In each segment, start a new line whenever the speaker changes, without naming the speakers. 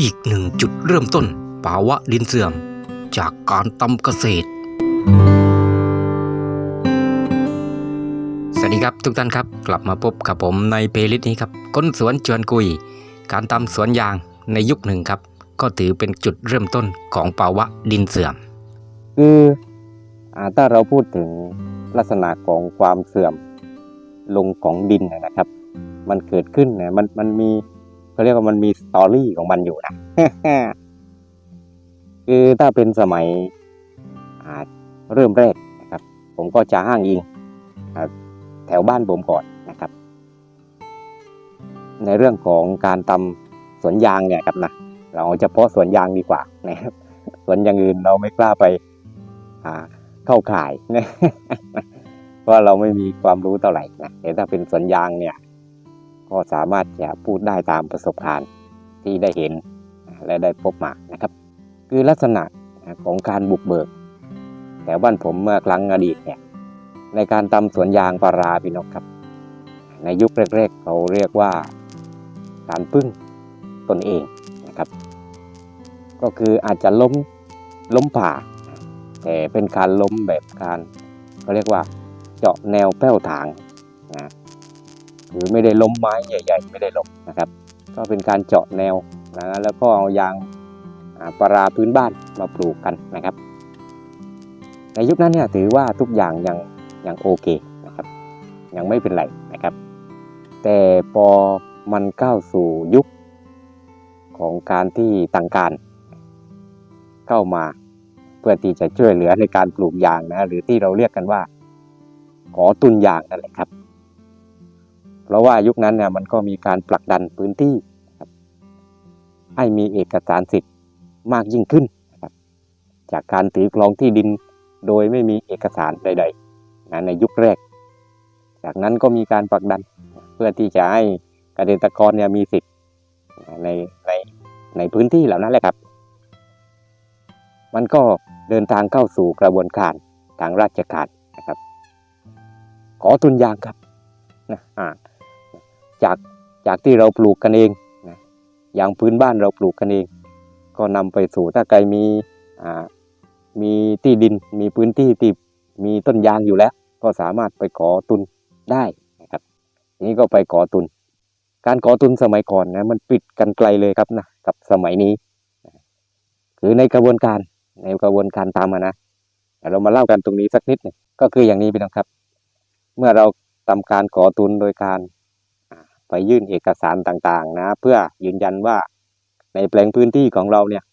อีกหนึ่งจุดเริ่มต้น ภาวะดินเสื่อม จากการทำเกษตร สวัสดีครับทุกท่านครับ กลับมาพบกับผมในเพลย์ลิสต์นี้ครับคนสวนชวนคุย การทำสวนยางในยุคหนึ่งครับ ก็ถือเป็นจุดเริ่มต้นของภาวะดินเสื่อม
คือถ้าเราพูดถึงลักษณะของความเสื่อมลงของดินนะครับ มันเกิดขึ้นเนะมันมันมี เขาเรียกว่ามันมีสตอรี่ของมันอยู่นะคือถ้าเป็นสมัยเริ่มแรกนะครับ ผมก็จะห้างอิงแถวบ้านผมก่อนนะครับ ในเรื่องของการทำสวนยางเนี่ยครับนะเราเอาเฉพาะสวนยางดีกว่านะครับสวนอย่างอื่นเราไม่กล้าไปเข้าข่ายนะเพราะเราไม่มีความรู้เท่าไหร่นะแต่ถ้าเป็นสวนยางเนี่ย ก็สามารถจะพูดได้ตามประสบการณ์ที่ได้เห็นและได้พบมานะครับ คือลักษณะของการบุกเบิกแถวบ้านผมเมื่อครั้งอดีตเนี่ยในการทำสวนยางปาราพี่นกครับ ในยุคแรกๆเขาเรียกว่าการพึ่งตนเองนะครับ ก็คืออาจจะล้มล้มผ่า แต่เป็นการล้มแบบการเขาเรียกว่าเจาะแนวแป้วถางนะ หรือไม่ได้ล้มไม้ใหญ่ ๆ ไม่ได้ล้มนะครับ ก็เป็นการเจาะแนวนะแล้วก็เอายางอ่าปาราพื้นบ้านมาปลูกกันนะครับ ในยุคนั้นเนี่ยถือว่าทุกอย่างยังยังโอเคนะครับ ยังไม่เป็นไรนะครับ แต่พอมันก้าวสู่ยุคของการที่ต่างการเข้ามาเพื่อที่จะช่วยเหลือในการปลูกยางนะหรือที่เราเรียกกันว่า ขอตุนยางนั่นแหละครับ เพราะว่ายุคนั้นเนี่ยมันก็มีการผลักดันพื้นที่ให้มีเอกสารสิทธิ์มากยิ่งขึ้น จากการถือครองที่ดินโดยไม่มีเอกสารใดๆนะในยุคแรก จากนั้นก็มีการผลักดันเพื่อที่จะให้เกษตรกรเนี่ยมีสิทธิ์ในในในพื้นที่เหล่านั้นแหละครับ มันก็เดินทางเข้าสู่กระบวนการทางราชการนะครับ ขอทุนยางครับนะอ่า จากจากที่เราปลูกกันเองนะยางพื้นบ้านเราปลูกกันเอง ก็นำไปสู่ถ้าใครมีมีที่ดินมีพื้นที่ที่มีต้นยางอยู่แล้ว ก็สามารถไปขอทุนได้นะครับนี้ก็ไปขอทุน การขอทุนสมัยก่อนนะมันปิดกันไกลเลยครับนะกับสมัยนี้คือในกระบวนการในกระบวนการตามมานะเดี๋ยวเรามาเล่ากันตรงนี้สักนิดหนึงก็คืออย่างนี้พี่น้องครับ เมื่อเราทำการขอทุนโดยการ ไปยื่นเอกสารต่างๆ นะ เพื่อยืนยันว่าในแปลงพื้นที่ของเราเนี่ย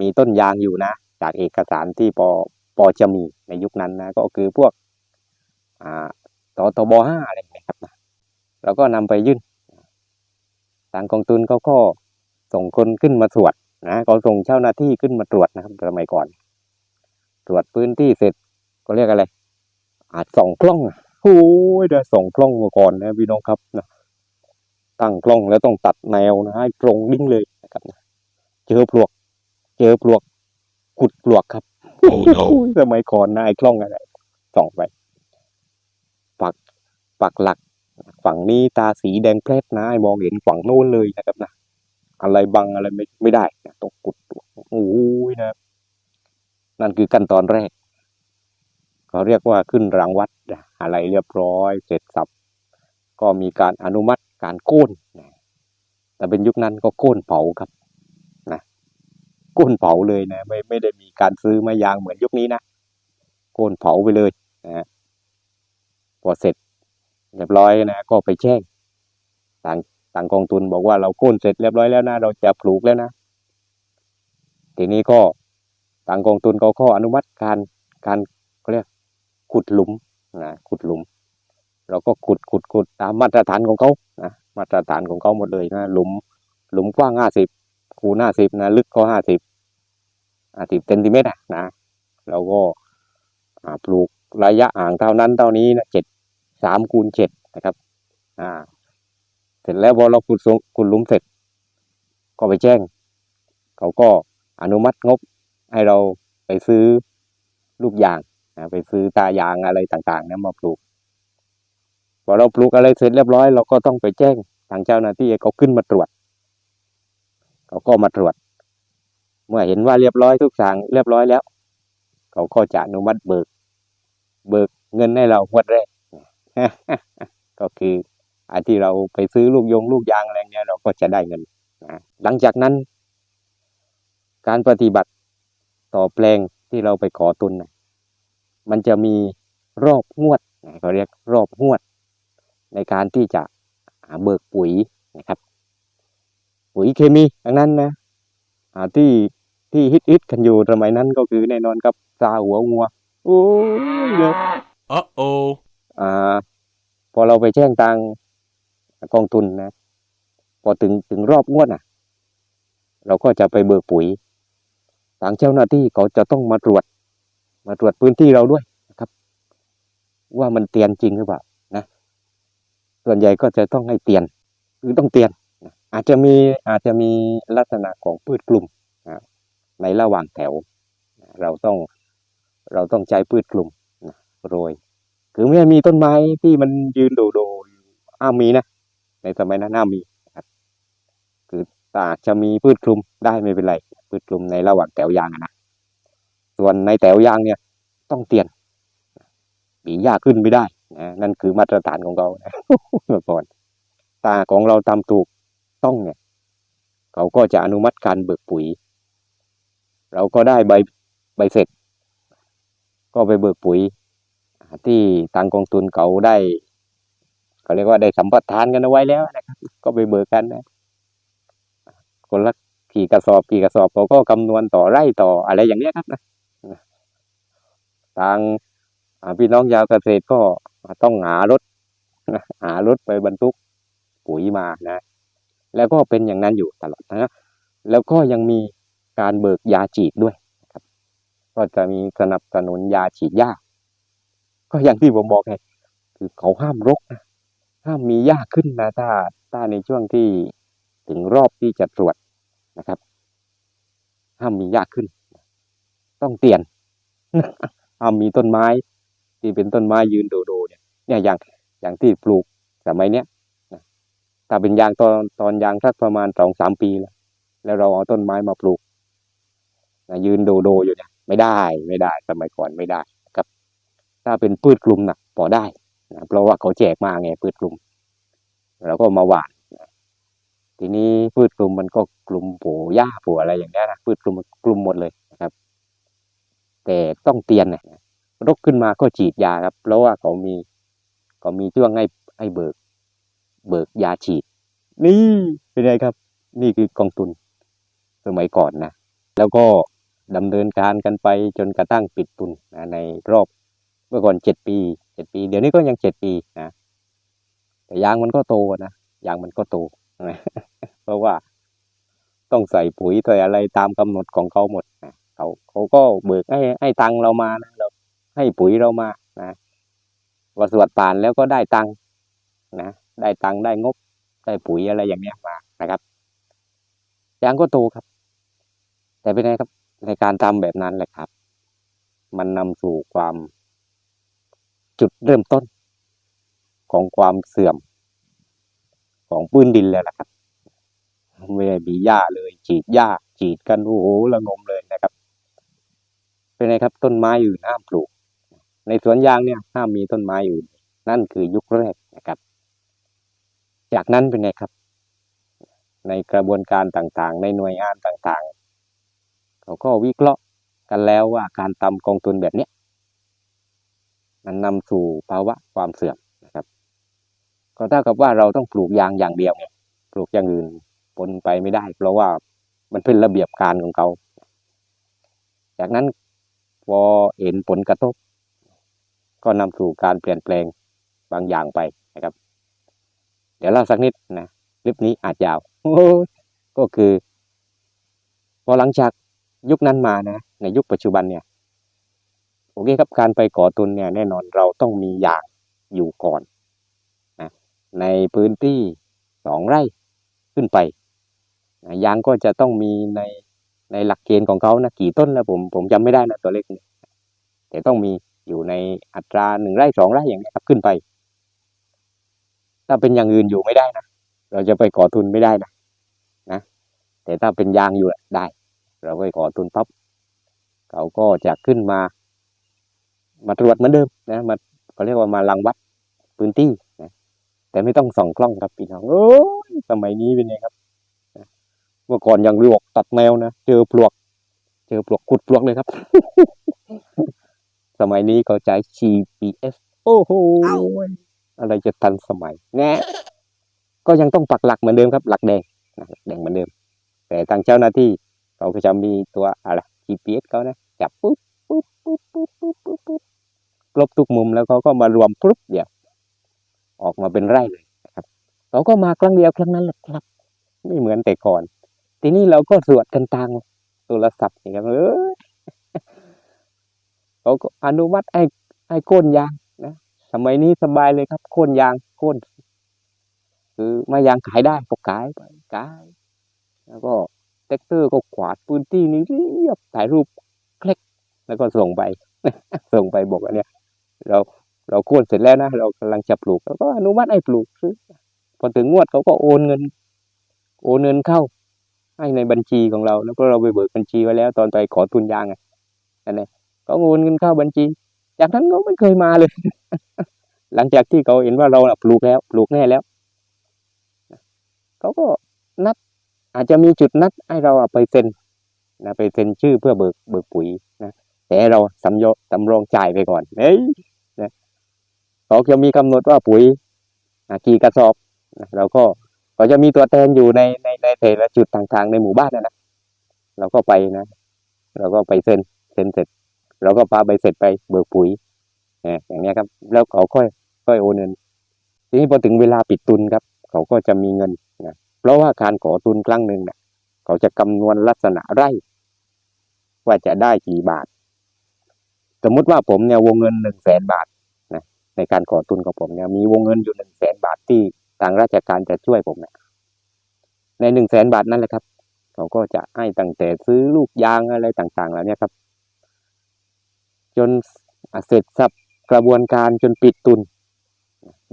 มีต้นยางอยู่นะ จากเอกสารที่ปปจะมีในยุคนั้นนะก็คือพวกอ่าตตบห้าอะไรอย่างเงี้ยครับนะเราก็นำไปยื่นทางกองทุนเขาก็ส่งคนขึ้นมาตรวจนะก็ส่งเจ้าหน้าที่ขึ้นมาตรวจนะครับสมัยก่อน ตรวจพื้นที่เสร็จก็เรียกอะไรอาจส่องกล้องโอ้ยได้ส่องกล้องมาก่อนนะพี่น้องครับนะ ตั้งกล้องแล้วต้องตัดแนวนะให้ตรงดิ้งเลยนะครับนะเจอปลวก เจอปลวกขุดปลวกครับ
Oh no
สมัยก่อนนะไอ้กล้องอะไรส่องไปปักปักหลัก ฝั่งนี้ตาสีแดงเพลสนะไอ้มองเห็นฝั่งโน้นเลยนะครับนะอะไรบังอะไรไม่ไม่ได้นะต้องกุดตัวโอ้ยนะ นั่นคือขั้นตอนแรกเขาเรียกว่าขึ้นรางวัดนะอะไรเรียบร้อย เสร็จสับ ก็มีการอนุมัติ การโค่นนะแต่เป็นยุคนั้นก็โค่นเผาครับนะโค่นเผาเลยนะไม่ไม่ได้มีการซื้อม้ยางเหมือนยุคนี้นะโค่นเผาไปเลยนะพอเสร็จเรียบร้อยนะก็ไปแจ้งต่างทางกองทุนบอกว่าเราโค่นเสร็จเรียบร้อยแล้วนะเราจะปลูกแล้วนะทีนี้ก็ทางกองทุนเขาก็อนุมัติการการเขาเรียกขุดหลุมนะขุดหลุม เราก็ขุดขุดขุดตามมาตรฐานของเขานะมาตรฐานของเขาหมดเลยนะหลุมหลุมกว้างห้าสิบคูห้าสิบนะลึกก็ห้าสิบห้าสิบเซนติเมตรอะนะเราก็ปลูกระยะห่างเท่านั้นเท่านี้นะเจ็ดสามคูณเจ็ดนะครับอ่าเสร็จแล้วพอเราขุดสงขุดหลุมเสร็จ ก็ไปแจ้ง เขาก็อนุมัติงบให้เราไปซื้อลูกยางนะไปซื้อตายางอะไรต่างๆนี่มาปลูก พอเราปลูกอะไรเสร็จเรียบร้อยเราก็ต้องไปแจ้งทางเจ้าหน้าที่เขาขึ้นมาตรวจเขาก็มาตรวจ เมื่อเห็นว่าเรียบร้อยทุกอย่างเรียบร้อยแล้ว เขาก็จะอนุมัติเบิก เบิกเงินให้เรางวดแรกก็คืออันที่เราไปซื้อลูกยงลูกยางอะไรเงี้ยเราก็จะได้เงินนะหลังจากนั้น การปฏิบัติต่อแปลงที่เราไปขอตุนนะมันจะมีรอบงวดนะเขาเรียกรอบงวด ในการที่จะหาเบิกปุ๋ยนะครับ ปุ๋ยเคมีดังนั้นนะอ่าที่ที่ฮิตฮิตๆกันอยู่สมัยนั้นก็คือแน่นอนครับซาหัวงัวโอ้ยเยอะ
Uh-oh.
อ่าพอเราไปแจ้งตังกองทุนนะ พอถึงถึงรอบงวดอะ เราก็จะไปเบิกปุ๋ยทางเจ้าหน้าที่เขาจะต้องมาตรวจ มาตรวจพื้นที่เราด้วยนะครับ ว่ามันเตียนจริงหรือเปล่านะ ส่วนใหญ่ก็จะต้องให้เตียนคือต้องเตียน อาจจะมีอาจจะมีลักษณะของพืชกลุ่มในระหว่างแถว เราต้องเราต้องใช้พืชกลุ่มโรยคือไม่มีต้นไม้ที่มันยืนโดดๆอ้ามีนะ ในสมัยนั้นอ้ามีครับคืออาจจะมีพืชคลุมได้ไม่เป็นไร พืชคลุมในระหว่างแถวยางนะส่วนในแถวยางเนี่ย ต้องเตียนปีหญ้าขึ้นไม่ได้ นั่นคือมาตรฐานของเราเมื่อก่อน ตาของเราทำถูกต้องเนี่ย เขาก็จะอนุมัติการเบิกปุ๋ย เราก็ได้ใบใบเสร็จ ก็ไปเบิกปุ๋ย ที่ทางกองทุนเขาได้เขาเรียกว่าได้สัมปทานกันเอาไว้แล้วนะครับ ก็ไปเบิกกันนะคนละกี่กระสอบกี่กระสอบเขาก็คำนวณต่อไร่ต่ออะไรอย่างเนี้ยครับนะทาง พี่น้องยาวเกษตรก็ต้องหารถหารถไปบรรทุกปุ๋ยมานะ แล้วก็เป็นอย่างนั้นอยู่ตลอดนะแล้วก็ยังมีการเบิกยาฉีดด้วยครับ ก็จะมีสนับสนุนยาฉีดหญ้าก็อย่างที่ผมบอกไงคือเขาห้ามรกนะห้ามมีหญ้าขึ้นนะถ้าถ้าในช่วงที่ถึงรอบที่จะตรวจนะครับ ห้ามมีหญ้าขึ้น ต้องเตียนห้ามมีต้นไม้ ที่เป็นต้นไม้ยืนโดๆเนี่ยเนี่ยอย่างอย่างที่ปลูกสมัยเนี้ยนะถ้าเป็นยางตอนตอนยางสักประมาณสองสามปีแล้วแล้วเราเอาต้นไม้มาปลูกนะยืนโดๆอยู่เนี่ยไม่ได้ไม่ได้สมัยก่อนไม่ได้กับ ถ้าเป็นพืชคลุมนะพอได้นะเพราะว่าเขาแจกมาไงพืชคลุมเราก็มาหว่านนะทีนี้พืชคลุมมันก็กลุ่มโผหญ้าโผอะไรอย่างเงี้ยนะพืชคลุมมันกลุ่มหมดเลยนะครับ แต่ต้องเตียนเนี่ย รกขึ้นมาก็ฉีดยาครับ เพราะว่าเขามีเขามีช่วงให้ให้เบิก เบิกยาฉีด นี่เป็นไงครับ นี่คือกองทุนสมัยก่อนนะ แล้วก็ดำเนินการกันไปจนกระทั่งปิดทุนนะในรอบเมื่อก่อนเจ็ดปีเจ็ดปี เดี๋ยวนี้ก็ยังเจ็ดปีนะแต่ยางมันก็โตนะยางมันก็โตนะเพราะว่าต้องใส่ปุ๋ยใส่อะไรตามกำหนดของเขาหมดนะเขาเขาก็เบิกให้ให้ตังค์เรามานะ ให้ปุ๋ยเรามานะว่าสวดป่านแล้วก็ได้ตังค์นะได้ตังค์ได้งบได้ปุ๋ยอะไรอย่างเนี้ยมานะครับยางก็โตครับ แต่เป็นไงครับ ในการทำแบบนั้นแหละครับ มันนำสู่ความจุดเริ่มต้น ของความเสื่อม ของพื้นดินแล้วล่ะครับไม่ได้มีหญ้าเลย ฉีดหญ้าฉีดกันโอ้โหระงมเลยนะครับ เป็นไงครับ ต้นไม้อื่นห้าปลูก ในสวนยางเนี่ยห้ามมีต้นไม้อื่นนั่นคือยุคแรกนะครับ จากนั้นเป็นไงครับ ในกระบวนการต่างๆ ในหน่วยงานต่างๆ เขาก็วิเคราะห์กันแล้วว่าการทำกองทุนแบบนี้มันนำสู่ภาวะความเสื่อมนะครับ ก็เท่ากับว่าเราต้องปลูกยางอย่างเดียวไงปลูกอย่างอื่นปนไปไม่ได้ เพราะว่ามันเป็นระเบียบการของเขา จากนั้นพอเห็นผลกระทบ ก็นำสู่การเปลี่ยนแปลงบางอย่างไปนะครับ เดี๋ยวเล่าสักนิดนะคลิปนี้อาจยาวก็คือ พอหลังจากยุคนั้นมานะ ในยุคปัจจุบันเนี่ยโอเคครับการไปก่อตุนเนี่ยแน่นอนเราต้องมียางอยู่ก่อนนะในพื้นที่สองไร่ขึ้นไปนะยางก็จะต้องมีในในหลักเกณฑ์ของเขานะกี่ต้นนะผมผมจำไม่ได้นะตัวเลขนี้แต่ต้องมี อยู่ในอัตราหนึ่งไร่สองไร่อย่างนี้ครับขึ้นไป ถ้าเป็นอย่างอื่นอยู่ไม่ได้นะเราจะไปก่อทุนไม่ได้นะนะ แต่ถ้าเป็นยางอยู่ได้ เราไปขอทุนปั๊บเขาก็จะขึ้นมา มาตรวจเหมือนเดิมนะมาเขาเรียกว่ามาลังวัดพื้นที่นะแต่ไม่ต้องส่องกล้องครับพี่น้องโอ้ยสมัยนี้เป็นไงครับเมื่อก่อนยังลวกตัดแมวนะเจอปลวก เจอปลวกขุดปลวกเลยครับ สมัยนี้เขาใช้ GPS โอ้โหอะไรจะทันสมัยแนะก็ยังต้องปักหลักเหมือนเดิมครับ หลักแดงนะหลักแดงเหมือนเดิม แต่ทางเจ้าหน้าที่เขาก็จะมีตัวอะไร GPS เขานะจับปุ๊บปุ๊บปุ๊บปุ๊บปุ๊บปุ๊บปุ๊บครบทุกมุมแล้วเขาก็มารวมปุ๊บเดียวออกมาเป็นไร่เลยนะครับเขาก็มาครั้งเดียวครั้งนั้นแหละครับ ไม่เหมือนแต่ก่อน ทีนี้เราก็สวดกันทางโทรศัพท์อย่างเงี้ยเออ เขาก็อนุมัติไอ้ไอ้โค่นยางนะสมัยนี้สบายเลยครับโค่นยางโค่นคือไมายางขายได้ก็ขายไปขาย แล้วก็แท็กเตอร์ก็ขวาดพื้นที่นี้เรียบถ่ายรูปคลิกแล้วก็ส่งไป ส่งไปบอกว่าเนี่ยเราเราโค่นเสร็จแล้วนะเรากำลังจะปลูกแล้วก็อนุมัติให้ปลูกซื้อพอถึงงวดเขาก็โอนเงิน โอนเงินเข้า ให้ในบัญชีของเรา แล้วก็เราไปเบิกบัญชีไว้แล้ว ตอนไปขอทุนยางอะนั่น เองก็โอนเงินเข้าบัญชี จากนั้นก็ไม่เคยมาเลย หลังจากที่เขาเห็นว่าเราปลูกแล้ว ปลูกแน่แล้วเขาก็นัดอาจจะมีจุดนัดให้เราไปเซ็นนะไปเซ็นชื่อเพื่อเบิกเบิกปุ๋ยนะแต่เราสำยสำรองจ่ายไปก่อนเฮ้ยนะเขาจะมีกำหนดว่าปุ๋ยกี่กระสอบนะเราก็เขาจะมีตัวแทนอยู่ในในในแต่ละจุดต่างๆในหมู่บ้านนะนะเราก็ไปนะ เราก็ไปเซ็นเซ็นเสร็จ เราก็พาใบเสร็จไปเบิกปุ๋ยอย่างนี้ครับ แล้วเขาค่อยค่อยโอนเงิน ทีนี้พอถึงเวลาปิดตุนครับ เขาก็จะมีเงินนะเพราะว่าการขอทุนครั้งหนึ่งเนี่ยเขาจะคำนวณลักษณะไร่ ว่าจะได้กี่บาท สมมุติว่าผมเนี่ยวงเงินหนึ่งแสนบาทนะในการขอทุนของผมเนี่ยมีวงเงินอยู่หนึ่งแสนบาทที่ทางราชการจะช่วยผมเนี่ยในหนึ่งแสนบาทนั่นแหละครับ เขาก็จะให้ตั้งแต่ซื้อลูกยางอะไรต่างๆ แล้วเนี่ยครับ จนเสร็จสับกระบวนการจนปิดทุน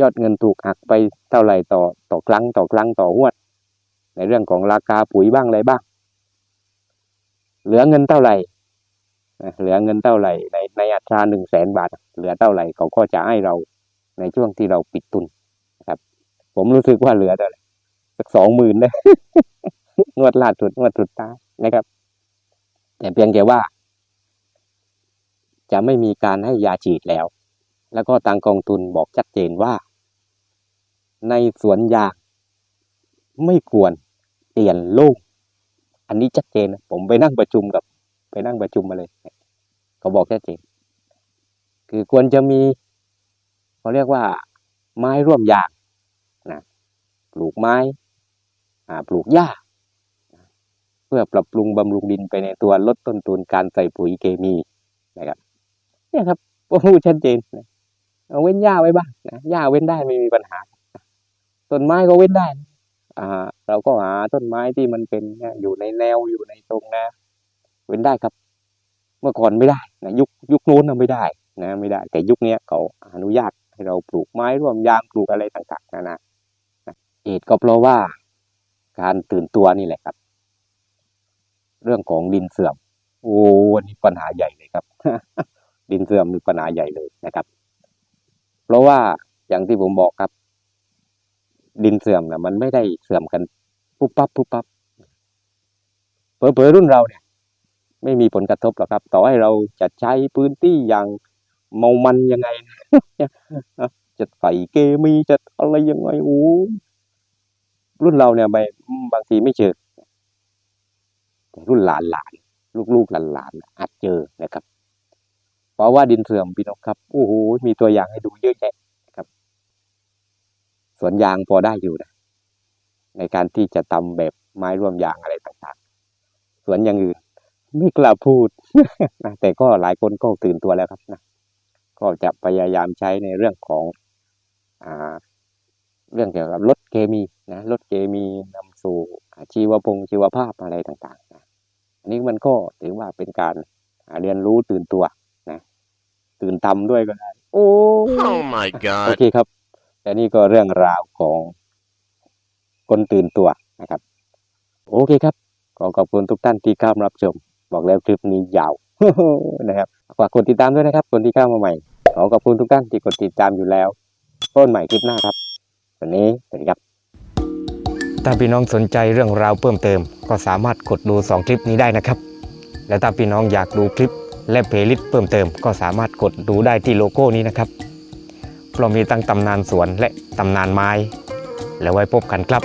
ยอดเงินถูกหักไปเท่าไหร่ต่อต่อครั้งต่อครั้งต่อหวด ในเรื่องของราคาปุ๋ยบ้างอะไรบ้าง เหลือเงินเท่าไหร่เหลือเงินเท่าไหร่ในในอัตราหนึ่งแสนบาท เหลือเท่าไหร่เขาก็จะให้เราในช่วงที่เราปิดทุนนะครับ ผมรู้สึกว่าเหลือเท่าไหร่สักสองหมื่นได้งวดล่าสุดงวดสุดท้ายนะครับ แต่เพียงแต่ว่า จะไม่มีการให้ยาฉีดแล้ว แล้วก็ทางกองทุนบอกชัดเจนว่า ในสวนยางไม่ควรเปลี่ยนลูก อันนี้ชัดเจน ผมไปนั่งประชุมกับ ไปนั่งประชุมมาเลยเขาบอกชัดเจน คือควรจะมีเขาเรียกว่า ไม้ร่วมยางนะปลูกไม้ปลูกหญ้า เพื่อปรับปรุงบำรุงดินไปในตัวลดต้นทุนการใส่ปุ๋ยเคมีนะครับ เนี่ยครับพูดชัดเจนนะเอาเว้นหญ้าไว้บ้างนะหญ้าเว้นได้ไม่มีปัญหาต้นไม้ก็เว้นได้อ่าเราก็หาต้นไม้ที่มันเป็นอยู่ในแนวอยู่ในตรงนะ เว้นได้ครับ เมื่อก่อนไม่ได้นะยุคยุคนู้นนะไม่ได้นะไม่ได้ แต่ยุคเนี้ยเขาอนุญาตให้เราปลูกไม้ร่วมยางปลูกอะไรต่างๆนานานะเหตุก็เพราะว่าการตื่นตัวนี่แหละครับ เรื่องของดินเสื่อม โอ้อันนี้ปัญหาใหญ่เลยครับ ดินเสื่อมมีปัญหาใหญ่เลยนะครับ เพราะว่าอย่างที่ผมบอกครับ ดินเสื่อมนะมันไม่ได้เสื่อมกันปุ๊บปั๊บปุ๊บปั๊บเผลอๆรุ่นเราเนี่ย ไม่มีผลกระทบหรอกครับ ต่อให้เราจะใช้พื้นที่อย่างเมามันยังไงจะใส่เกมีจะอะไรยังไงโอ้รุ่นเราเนี่ยไม่บางทีไม่เจอแต่รุ่นหลานหลานลูกๆหลานๆอาจเจอนะครับ เพราะว่าดินเสื่อมพี่น้องครับโอ้โหมีตัวอย่างให้ดูเยอะแยะครับ สวนยางพอได้อยู่นะในการที่จะทำแบบไม้ร่วมยางอะไรต่างๆ สวนอย่างอื่นไม่กล้าพูดนะแต่ก็หลายคนก็ตื่นตัวแล้วครับนะก็จะพยายามใช้ในเรื่องของอ่าเรื่องเกี่ยวกับลดเคมีนะลดเคมีนำสู่ชีวพงชีวภาพอะไรต่างๆนะอันนี้มันก็ถือว่าเป็นการเรียนรู้ตื่นตัว ตื่นทำด้วยก็ได้ โอ้
Oh my
โอ
god.
เคครับ และนี่ก็เรื่องราวของคนตื่นตัวนะครับ โอเคครับ
อขอบคุณทุกท่านที่เข้ามารับชม บอกแล้วคลิปนี้ยาว นะครับฝากกดติดตามด้วยนะครับ คนที่เข้ามาใหม่ ขอขอบคุณทุกท่านที่กดติดตามอยู่แล้วพบกันใหม่คลิปหน้าครับ วันนี้สวัสดีครับ
ถ้าพี่น้องสนใจเรื่องราวเพิ่มเติม ก็สามารถกดดู 2 คลิปนี้ได้นะครับ และถ้าพี่น้องอยากดูคลิป และเพลย์ลิสต์เพิ่มเติมก็สามารถกดดูได้ที่โลโก้นี้นะครับ เพราะมีตั้งตำนานสวนและตำนานไม้ แล้วไว้พบกันครับ